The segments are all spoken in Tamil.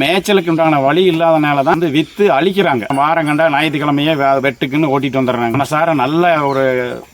மேய்ச்சலுக்கு உண்டான வழி இல்லாதனால தான் வந்து வித்து அழிக்கிறாங்க. வாரம் கண்டா ஞாயிற்றுக்கிழமையே வெட்டுக்குன்னு ஓட்டிட்டு வந்துடுறாங்க. மனசார நல்ல ஒரு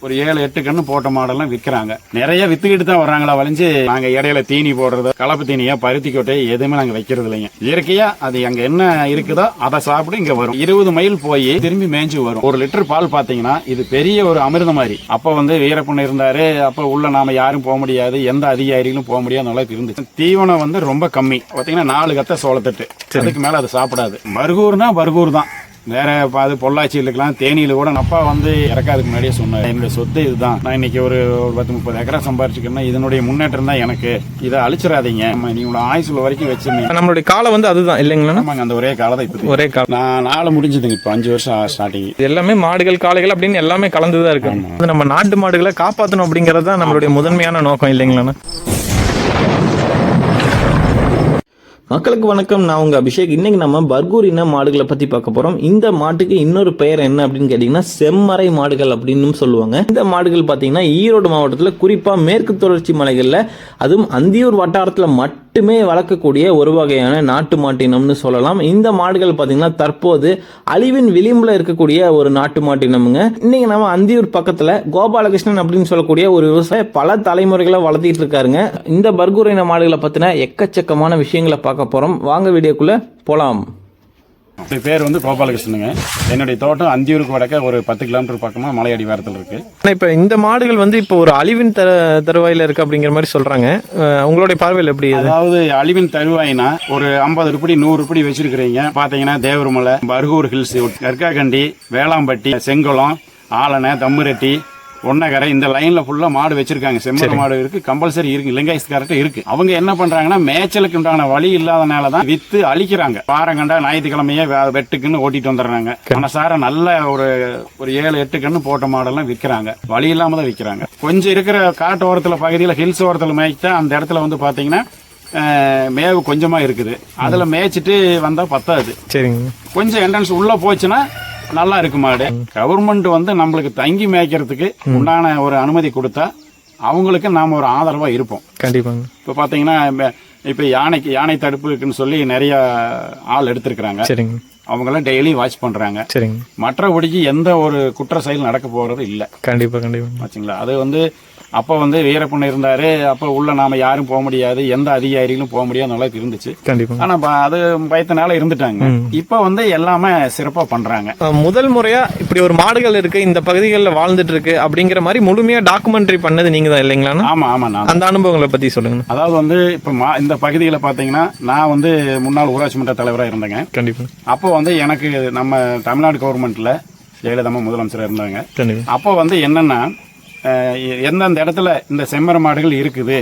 ஒரு ஏழு எட்டு கண்ணு போட்ட மாடெல்லாம் விற்கிறாங்க நிறைய வித்துக்கிட்டு தான் வர்றாங்களா வளைஞ்சு நாங்க இடையில தீனி போடுறது கலப்பு தீனியா பருத்தி கொட்டையை எதுவுமே நாங்க வைக்கிறது இல்லைங்க. இயற்கையா அது அங்க என்ன இருக்குதோ அதை சாப்பிட்டு இங்க வரும். இருபது மைல் போய் திரும்பி மேய்ஞ்சு வரும். ஒரு லிட்டர் பால் பாத்தீங்கன்னா இது பெரிய ஒரு அமிர்தம் மாதிரி. அப்ப வந்து வீரப்பன் இருந்தாரு. அப்ப உள்ள நாம யாரும் போக முடியாது. எந்த அதிகாரிகளும் போக முடியாத அளவுக்கு இருந்துச்சு. தீவனம் வந்து ரொம்ப கம்மி. பாத்தீங்கன்னா நாலு கத்த சோளத்தட்டு அதுக்கு மேல அது சாப்பிடாது. மருகூர்னா மருகூர் தான் வேற இப்ப அது பொள்ளாச்சி இருக்கலாம் தேனியில கூட அப்பா வந்து இறக்காதுக்கு முன்னாடியே சொன்னார். என்னுடைய சொத்து இதுதான். நான் இன்னைக்கு ஒரு ஒரு பத்து முப்பது ஏக்கரா சம்பாரிச்சுக்கணும் இதனுடைய முன்னேற்றம் தான் எனக்கு. இதை அழிச்சிடாதீங்க. ஆமா, நீ உங்களை ஆயுசுல வரைக்கும் வச்சிருந்தீங்க நம்மளுடைய காலம் வந்து அதுதான். இல்லைங்களாண்ணா ஆமாங்க அந்த ஒரே காலம் இப்போ ஒரே காலம். நான் நாலு முடிஞ்சதுங்க. இப்போ அஞ்சு வருஷம் ஸ்டார்டிங் இது எல்லாமே மாடுகள் காளைகள் அப்படின்னு எல்லாமே கலந்து தான் இருக்கு அது நம்ம நாட்டு மாடுகளை காப்பாற்றணும் அப்படிங்கிறது தான் நம்மளுடைய முதன்மையான நோக்கம் இல்லைங்களாண்ணா மக்களுக்கு வணக்கம். நான் உங்கள் அபிஷேக். இன்னைக்கு நம்ம பர்கூர் இன மாடுகளை பற்றி பார்க்க போகிறோம் இந்த மாட்டுக்கு இன்னொரு பெயர் என்ன அப்படின்னு கேட்டிங்கன்னா செம்மறை மாடுகள் அப்படின்னு சொல்லுவாங்க. இந்த மாடுகள் பார்த்தீங்கன்னா ஈரோடு மாவட்டத்தில் குறிப்பாக மேற்கு தொடர்ச்சி மலைகளில் அதுவும் அந்தியூர் வட்டாரத்தில் மட்டும் மட்டுமே வளர்க்கக்கூடிய ஒரு வகையான நாட்டு மாட்டினம்னு சொல்லலாம். இந்த மாடுகள் பார்த்தீங்கன்னா தற்போது அழிவின் விளிம்புல இருக்கக்கூடிய ஒரு நாட்டு மாட்டினமுங்க. இன்னைக்கு நம்ம அந்தியூர் பக்கத்துல கோபாலகிருஷ்ணன் அப்படின்னு சொல்லக்கூடிய ஒரு விவசாயி பல தலைமுறைகளை வளர்த்திட்டு இருக்காருங்க. இந்த பர்கூர் இன மாடுகளை பத்தின எக்கச்சக்கமான விஷயங்களை பார்க்க போறோம். வாங்க வீடியோக்குள்ள போலாம். என் பேர் வந்து கோபாலகிருஷ்ணனுங்க. என்னுடைய தோட்டம் அந்தியூருக்கு வடக்க ஒரு பத்து கிலோமீட்டர் பக்கமா மலையடி வாரத்தில் இருக்கு. இப்ப இந்த மாடுகள் வந்து இப்போ ஒரு அழிவின் தர தருவாயில இருக்கு அப்படிங்கிற மாதிரி சொல்றாங்க. உங்களுடைய பார்வையில் எப்படி அதாவது அழிவின் தருவாயினா ஒரு ஐம்பது உருப்படி நூறு உருப்படி வச்சிருக்கிறீங்க. பாத்தீங்கன்னா தேவரமலை பர்கூர் ஹில்ஸ் கற்காகண்டி வேளாம்பட்டி செங்குளம் ஆலனை தம்முரெட்டி ஒன்னகரை இந்த லைன்ல ஃபுல்லா மாடு வச்சிருக்காங்க. செம்மற மாடு இருக்கு கம்பல்சரி இருக்கு லிங்காயஸ் கரெக்ட் இருக்கு. அவங்க என்ன பண்றாங்கன்னா மேய்ச்சலுக்கு உண்டான வழி இல்லாதனால தான் வித்து அழிக்கிறாங்க. வாரம் கண்டா ஞாயிற்றுக்கிழமையே வெட்டுக்குன்னு ஓட்டிட்டு வந்துடுறாங்க. மனசார நல்ல ஒரு ஒரு ஏழு எட்டு கண்ணு போட்ட மாடெல்லாம் விற்கிறாங்க. வழி இல்லாம தான் விற்கிறாங்க. கொஞ்சம் இருக்கிற காட்டு ஓரத்துல பகுதியில் ஹில்ஸ் ஓரத்துல மேய்ச்சா அந்த இடத்துல வந்து பாத்தீங்கன்னா மேவு கொஞ்சமா இருக்குது. அதுல மேய்ச்சிட்டு வந்தா பத்தாது. சரிங்க. கொஞ்சம் என்ட்ரன்ஸ் உள்ள போச்சுன்னா நல்லா இருக்கு மாடு. கவர்மெண்ட் வந்து நம்மளுக்கு தங்கி மேய்க்கிறதுக்கு உண்டான ஒரு அனுமதி கொடுத்தா அவங்களுக்கு நாம ஒரு ஆதரவா இருப்போம். கண்டிப்பாங்க. இப்ப பாத்தீங்கன்னா இப்ப- யானைக்கு யானை தடுப்புக்குன்னு சொல்லி நிறைய ஆள் எடுத்திருக்கிறாங்க. சரிங்க. அவங்களாம் டெய்லி வாட்ச் பண்றாங்க. சரிங்க. மற்றபடிக்கு எந்த ஒரு குற்ற செயல் நடக்க போறது இல்ல. கண்டிப்பா கண்டிப்பா ஆச்சுங்களா அது வந்து அப்ப வந்து வீரப்பன் இருந்தாரு. அப்ப உள்ள நாம யாரும் போக முடியாது. எந்த அதிகாரிகளும் போக முடியாத இருந்துச்சு. கண்டிப்பா. ஆனா ப- அது பயத்தினால இருந்துட்டாங்க. இப்ப வந்து எல்லாமே சிறப்பா பண்றாங்க. அஹ் முதல் முறையா இப்படி ஒரு மாடுகள் இருக்கு. இந்த பகுதிகளில் வாழ்ந்துட்டு இருக்கு அப்படிங்கிற மாதிரி முழுமையா டாக்குமெண்ட்ரி பண்ணது நீங்க தான் இல்லைங்களாண்ணா ஆமா ஆமா நான். அந்த அனுபவங்களை பத்தி சொல்லுங்க அதாவது வந்து இப்ப மா- இந்த பகுதியில பாத்தீங்கன்னா நான் வந்து முன்னாள் ஊராட்சி மன்ற தலைவரா இருந்தேங்க. கண்டிப்பா. அப்போ வந்து எனக்கு நம்ம தமிழ்நாடு கவர்மெண்ட்ல ஜெயலலிதா முதலமைச்சரா இருந்தாங்க. அப்போ வந்து என்னன்னா எந்தெந்த இடத்துல இந்த செம்மற மாடுகள் இருக்குது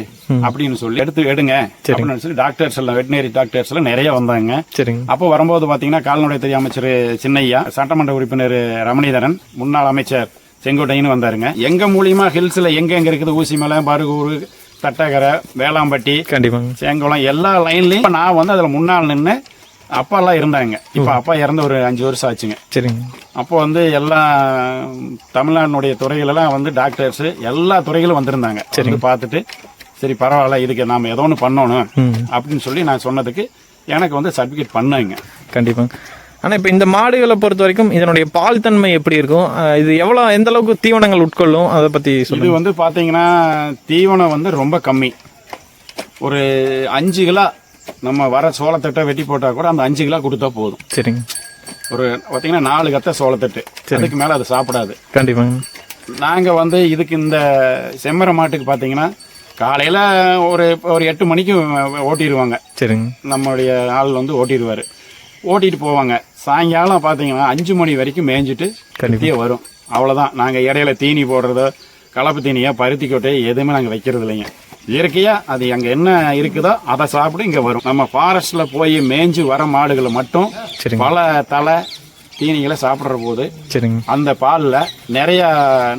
அப்படின்னு சொல்லி எடுத்து எடுங்க அப்படின்னு சொல்லி டாக்டர்ஸ் எல்லாம் வெட்டினரி டாக்டர்ஸ் எல்லாம் நிறைய வந்தாங்க. அப்போ வரும்போது பாத்தீங்கன்னா கால்நடைத்துறை அமைச்சர் சின்னையா சட்டமன்ற உறுப்பினர் ரமணிதரன் முன்னாள் அமைச்சர் செங்கோட்டையன் வந்தாருங்க. எங்க மூலியமா ஹில்ஸ்ல எங்க எங்க இருக்குது? ஊசிமலை பருகூர் தட்டகரை வேளாம்பட்டி கண்டிப்பாங்க. சேங்குளம் எல்லா லைன்லயும் நான் வந்து அதுல முன்னால் நின்று அப்பா எல்லாம் இருந்தாங்க இப்ப அப்பா இறந்து ஒரு அஞ்சு வருஷம் ஆச்சுங்க. சரிங்க. அப்போ வந்து எல்லா தமிழ்நாட்டினுடைய துறைகளெல்லாம் வந்து டாக்டர்ஸ் எல்லா துறைகளும் வந்திருந்தாங்க. வந்து பார்த்துட்டு சரி பரவாயில்ல இதுக்கு நாம ஏதோ ஒன்று பண்ணணும். அப்படின்னு சொல்லி நான் சொன்னதுக்கு எனக்கு வந்து சர்டிஃபிகேட் பண்ணாங்க. கண்டிப்பாங்க ஆனா இப்ப இந்த மாடுகளை பொறுத்த வரைக்கும் இதனுடைய பால் தன்மை எப்படி இருக்கும்? இது எவ்வளவு எந்த அளவுக்கு தீவனங்கள் உட்கொள்ளும்? அதை இது சொல்லுங்க. வந்து பாத்தீங்கன்னா தீவனம் வந்து ரொம்ப கம்மி. ஒரு அஞ்சு கிலோ நம்ம வர சோளத்தட்டை வெட்டி போட்டா கூட அந்த அஞ்சு கிலோ கொடுத்தா போதும். சரிங்க. ஒரு பாத்தீங்கன்னா நாலு கத்த சோளத்தட்டு. அதுக்கு மேல அது சாப்பிடாது. கண்டிப்பாங்க. நாங்க வந்து இதுக்கு இந்த செம்மற மாட்டுக்கு பாத்தீங்கன்னா காலையில ஒரு ஒரு எட்டு மணிக்கு ஓட்டிடுவாங்க. சரிங்க. நம்மளுடைய ஆள் வந்து ஓட்டிடுவாரு. ஓட்டிட்டு போவாங்க. சாயங்காலம் பாத்தீங்கன்னா அஞ்சு மணி வரைக்கும் மேய்ஞ்சிட்டு கட்டியே வரும். அவ்வளவுதான். நாங்க இடையில தீனி போடுறதோ கலப்பு தீனியா பருத்தி கொட்டையோ எதுவுமே நாங்க வைக்கிறது இல்லைங்க இயற்கையா? அது அங்க என்ன இருக்குதோ அதை சாப்பிட்டு இங்க வரும். நம்ம ஃபாரஸ்ட்ல போய் மேய்ஞ்சு வர மாடுகளை மட்டும் பல தலை தீனிகளை சாப்பிடுற போது சரிங்க. அந்த பால்ல நிறைய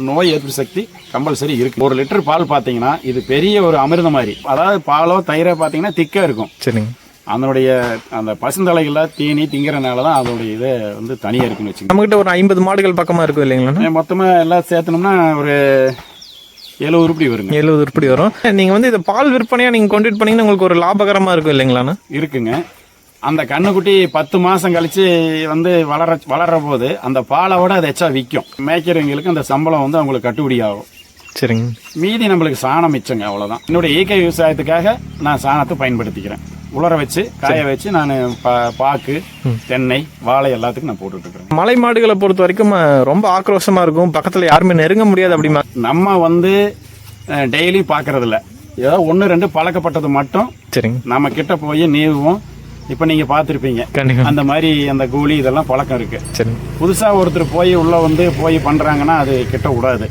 நோய் எதிர்ப்பு சக்தி கம்பல்சரி இருக்கு. ஒரு லிட்டர் பால் பாத்தீங்கன்னா இது பெரிய ஒரு அமிர்தம் மாதிரி. அதாவது பாலோ தயிரோ பாத்தீங்கன்னா திக்கா இருக்கும். சரிங்க. அதனுடைய அந்த பசுந்தலைகள தீனி திங்கிறனால தான் அதோடைய இது வந்து தனியா இருக்குன்னு வச்சுக்கோங்க. நம்மகிட்ட ஒரு ஐம்பது மாடுகள் பக்கமா இருக்கும் இல்லைங்களாண்ணா மொத்தமா எல்லாம் சேர்த்தனோம்னா ஒரு எழுபது உருப்படி வருங்க. எழுபது உருப்படி வரும். நீங்க வந்து இதை பால் விற்பனையா நீங்க கொண்டுட்டு போனீங்கன்னா உங்களுக்கு ஒரு லாபகரமா இருக்கும் இல்லைங்களாண்ணா இருக்குங்க. அந்த கண்ணுக்குட்டி பத்து மாசம் கழிச்சு வந்து வளர வளர்ற போது அந்த பாலை விட அது எச்சா விற்கும் மேய்க்கிறவங்களுக்கு அந்த சம்பளம் வந்து அவங்களுக்கு கட்டுப்படி ஆகும். சரிங்க. மீதி நம்மளுக்கு சாணம் மிச்சங்க அவ்வளவுதான். என்னுடைய இயற்கை விவசாயத்துக்காக நான் சாணத்தை பயன்படுத்திக்கிறேன். உலர வச்சு காய வச்சு நான் பாக்கு தென்னை வாழை எல்லாத்துக்கும் நான் போட்டுட்டு இருக்கிறேன் மலை மாடுகளை பொறுத்த வரைக்கும் ரொம்ப ஆக்ரோஷமா இருக்கும். பக்கத்துல யாருமே நெருங்க முடியாது அப்படிமா? நம்ம வந்து டெய்லி பார்க்கறது இல்ல ஏதோ ஒன்று ரெண்டு பழக்கப்பட்டது மட்டும் சரிங்க. நம்ம கிட்ட போய் நீவுவோம் இப்போ நீங்க பார்த்துருப்பீங்க அந்த மாதிரி அந்த கூலி இதெல்லாம் பழக்கம் இருக்கு. சரிங்க. புதுசா ஒருத்தர் போய் உள்ள வந்து போய் பண்றாங்கன்னா அது கிட்ட விடாது.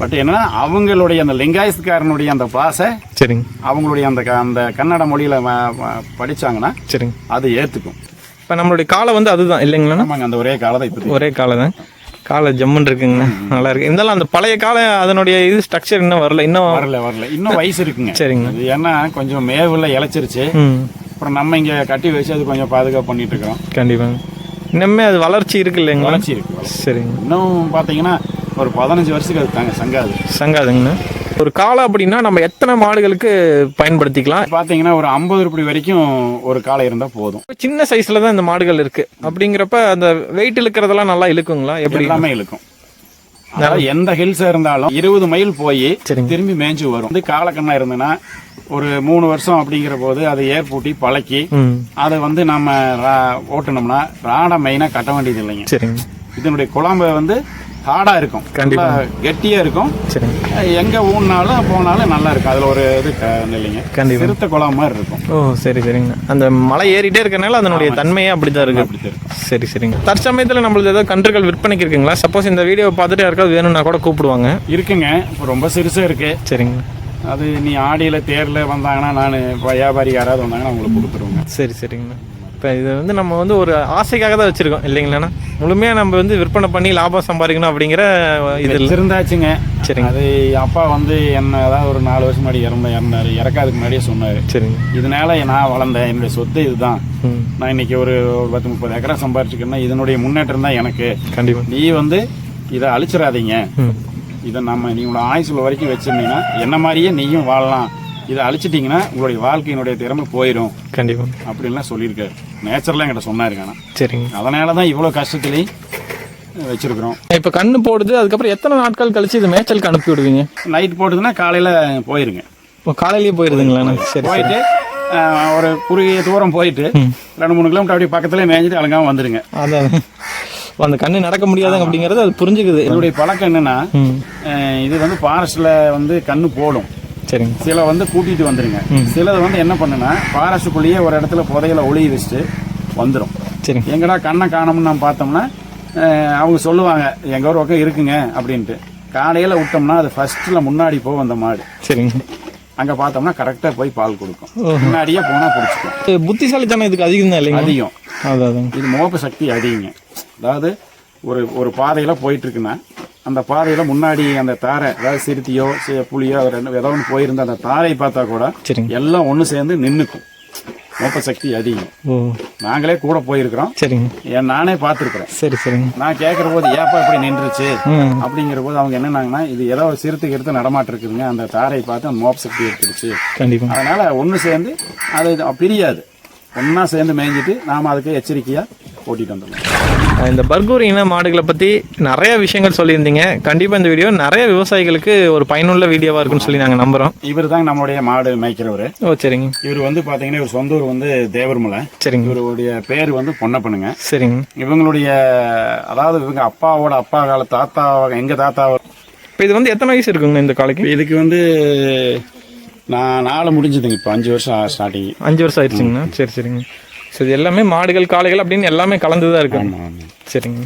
பட் என்னன்னா அவங்களுடைய அந்த லிங்காயத்துக்காரனுடைய அந்த பாசை சரிங்க. அவங்களுடைய அந்த அந்த கன்னட மொழியில படிச்சாங்கன்னா சரிங்க. அது ஏத்துக்கும். இப்போ நம்மளுடைய காலை வந்து அதுதான் இல்லைங்களா? ஆமாங்க அந்த ஒரே காலத்தை இப்போ ஒரே காலை தான் காலை ஜம்முன்னு இருக்குங்கண்ணா நல்லா இருக்கு. இருந்தாலும் அந்த பழைய கால அதனுடைய இது ஸ்ட்ரக்சர் இன்னும் வரல. இன்னும் வரல வரல. இன்னும் வயசு இருக்குங்க. சரிங்க. ஏன்னா கொஞ்சம் மேவுல இழைச்சிருச்சு. அப்புறம் நம்ம இங்க கட்டி வச்சு அது கொஞ்சம் பாதுகாப்பு பண்ணிட்டு இருக்கிறோம். கண்டிப்பாங்க. இன்னுமே அது வளர்ச்சி இருக்கு இல்லைங்களா? வளர்ச்சி இருக்கு. சரிங்க. இன்னும் பாத்தீங்கன்னா ஒரு பதினஞ்சு வருஷத்துக்கு அது தாங்க சங்காது சங்காதுங்கண்ணா ஒரு காலை அப்படின்னா நம்ம எத்தனை மாடுகளுக்கு பயன்படுத்திக்கலாம்? பாத்தீங்கன்னா ஒரு ஐம்பது ரூபாய் வரைக்கும் ஒரு காலை இருந்தா போதும். சின்ன சைஸ்ல தான் இந்த மாடுகள் இருக்கு. அப்படிங்கிறப்ப அந்த வெயிட் இழுக்கிறதெல்லாம் நல்லா இழுக்குங்களா? எப்படி? எல்லாமே இழுக்கும். அதாவது எந்த ஹில்ஸ் இருந்தாலும் இருபது மைல் போய். திரும்பி மேய்ஞ்சு வரும். வந்து காலக்கண்ணா இருந்ததுன்னா ஒரு மூணு வருஷம் அப்படிங்கிற போது அதை ஏற்பூட்டி பழக்கி அதை வந்து நம்ம ஓட்டுனோம்னா ராடை மெயினா கட்ட வேண்டியது இல்லைங்க. சரிங்க. இதனுடைய குழம்பு வந்து ஹார்டா இருக்கும். கண்டிப்பா. நல்லா கெட்டியா இருக்கும். சரிங்க எங்க ஊன்னாலும் போனாலும் நல்லா இருக்கும். அதுல ஒரு இது இல்லைங்க கண்டிப்பா. சிறுத்தை குழம்பு மாதிரி இருக்கும். ஓ சரி சரிங்க. அந்த மலை ஏறிட்டே இருக்கறனால அதனுடைய தன்மையே அப்படி தான் இருக்கும் சரி சரிங்க. தற்சமயத்தில் நம்மளுக்கு ஏதாவது கன்றுகள் விற்பனைக்கு இருக்குங்களா? சப்போஸ் இந்த வீடியோ பார்த்துட்டு யாருக்காவது வேணும்னா கூட கூப்பிடுவாங்க. இருக்குங்க. இப்போ ரொம்ப சிறுசா இருக்கு. சரிங்க. அது நீ ஆடியில தேர்ல வந்தாங்கன்னா நான் வியாபாரி யாராவது வந்தாங்கன்னா உங்களுக்கு கொடுத்துருவேங்க. சரி சரிங்கண்ணா இப்போ இது வந்து நம்ம வந்து ஒரு ஆசைக்காக தான் வச்சுருக்கோம் இல்லைங்களாண்ணா முழுமையாக நம்ம வந்து விற்பனை பண்ணி லாபம் சம்பாதிக்கணும் அப்படிங்கிற இது இருந்தாச்சுங்க சரிங்க. அது அப்பா வந்து என்ன அதாவது ஒரு நாலு வருஷம் முன்னாடி இறந்த இறந்தாரு. இறக்காதுக்கு முன்னாடியே சொன்னாரு. சரிங்க. இதனால நான் வளர்ந்தேன். என்னுடைய சொத்து இதுதான். நான் இன்னைக்கு ஒரு பத்து முப்பது ஏக்கரா சம்பாரிச்சுக்கணும்னா இதனுடைய முன்னேற்றம் தான் எனக்கு. கண்டிப்பாக நீ வந்து இதை அழிச்சிடாதீங்க. இதை நம்ம நீ உங்களோட ஆயுசுல வரைக்கும் வச்சிருந்தீங்கன்னா என்ன மாதிரியே நீயும் வாழலாம். இதை அழிச்சிட்டிங்கன்னா உங்களுடைய வாழ்க்கையினுடைய திறமை போயிடும். கண்டிப்பாக அப்படின்லாம் சொல்லியிருக்காரு. நேச்சர்லாம் என்கிட்ட சொன்னாருங்க ஆனால் சரிங்க. அதனால தான் இவ்வளோ கஷ்டத்துலேயும் வச்சிருக்கிறோம். இப்போ கண்ணு போடுது அதுக்கப்புறம் எத்தனை நாட்கள் கழிச்சு இது மேய்ச்சலுக்கு அனுப்பி விடுவீங்க? நைட் போட்டுதுன்னா காலையில் போயிருங்க. இப்போ காலையிலேயே போயிருதுங்களாண்ணா சரி போயிட்டு ஒரு குறுகிய தூரம் போயிட்டு ரெண்டு மூணு கிலோமீட்டர் அப்படியே பக்கத்துலேயே மேய்ஞ்சிட்டு அலங்காம வந்துடுங்க அதான். அந்த கண்ணு நடக்க முடியாதுங்க அப்படிங்கிறது அது புரிஞ்சுக்குது. இதனுடைய பழக்கம் என்னன்னா இது வந்து ஃபாரஸ்ட்ல வந்து கண்ணு போடும். சரிங்க. சில வந்து கூட்டிட்டு வந்துருங்க. சிலது வந்து என்ன பண்ணுன்னா ஃபாரஸ்ட்டுக்குள்ளேயே ஒரு இடத்துல புதையில ஒளிய வச்சுட்டு வந்துடும் சரிங்க. எங்கடா கண்ணை காணோம்னு நம்ம பார்த்தோம்னா அவங்க சொல்லுவாங்க எங்க ஒரு பக்கம் இருக்குங்க அப்படின்ட்டு. காலையில விட்டோம்னா அது ஃபர்ஸ்ட்ல முன்னாடி போகும் அந்த மாடு. சரிங்க. அங்க பார்த்தோம்னா கரெக்டா போய் பால் கொடுக்கும். முன்னாடியே போனா பிடிச்சிக்கும். புத்திசாலித்தனம் இதுக்கு அதிகம் தான் இல்லைங்க அதிகம். அதான் இது மோப்ப சக்தி அதிகங்க. அதாவது ஒரு ஒரு பாதையில போயிட்டு இருக்குன்னா அந்த பாதையில முன்னாடி அந்த தாரை அதாவது சிறுத்தையோ சி- புலியோ ரெண்டு ஏதோ ஒன்று போயிருந்த அந்த தாரை பார்த்தா கூட எல்லாம் ஒன்று சேர்ந்து நின்றுக்கும் மோப்ப சக்தி அதிகம். நாங்களே கூட போயிருக்கிறோம். சரிங்க. நானே பார்த்துருக்குறேன். சரி சரிங்க. நான் கேட்குற போது ஏப்பா இப்படி நின்றுச்சு? அப்படிங்கிற போது அவங்க என்னன்னாங்கன்னா இது ஏதோ ஒரு சிறுத்தைக்கு எடுத்து நடமாட்டு இருக்குதுங்க அந்த தாரை பார்த்து அந்த மோப்ப சக்தி எடுத்துருச்சு கண்டிப்பா. அதனால ஒன்று சேர்ந்து அது பிரியாது. ஒன்றா சேர்ந்து மேய்ஞ்சிட்டு நாம் அதுக்கு எச்சரிக்கையாக ஓட்டிட்டு வந்துடலாம். இந்த பர்கூர் இன மாடுகளை பற்றி நிறைய விஷயங்கள் சொல்லியிருந்தீங்க. கண்டிப்பாக இந்த வீடியோ நிறைய விவசாயிகளுக்கு ஒரு பயனுள்ள வீடியோவாக இருக்குன்னு சொல்லி நாங்கள் நம்புகிறோம் இவர் தான் நம்மளுடைய மாடு மேய்க்கிறவர். ஓ சரிங்க. இவர் வந்து பார்த்தீங்கன்னா இவர் சொந்த ஊர் வந்து தேவர்மலை. சரிங்க. இவருடைய பேர் வந்து பொன்னப்பனுங்க. சரிங்க. இவங்களுடைய அதாவது இவங்க அப்பாவோட அப்பா கால தாத்தா எங்க தாத்தா இப்போ இது வந்து எத்தனை வயசு இருக்குங்க இந்த காலைக்கு இதுக்கு வந்து நான் நாலு முடிஞ்சதுங்க. இப்போ அஞ்சு வருஷம் ஸ்டார்டிங் அஞ்சு வருஷம் ஆயிடுச்சுங்கண்ணா சரி சரிங்க. சரி எல்லாமே மாடுகள் காளைகள் அப்படின்னு எல்லாமே கலந்து தான் இருக்கு சரிங்க.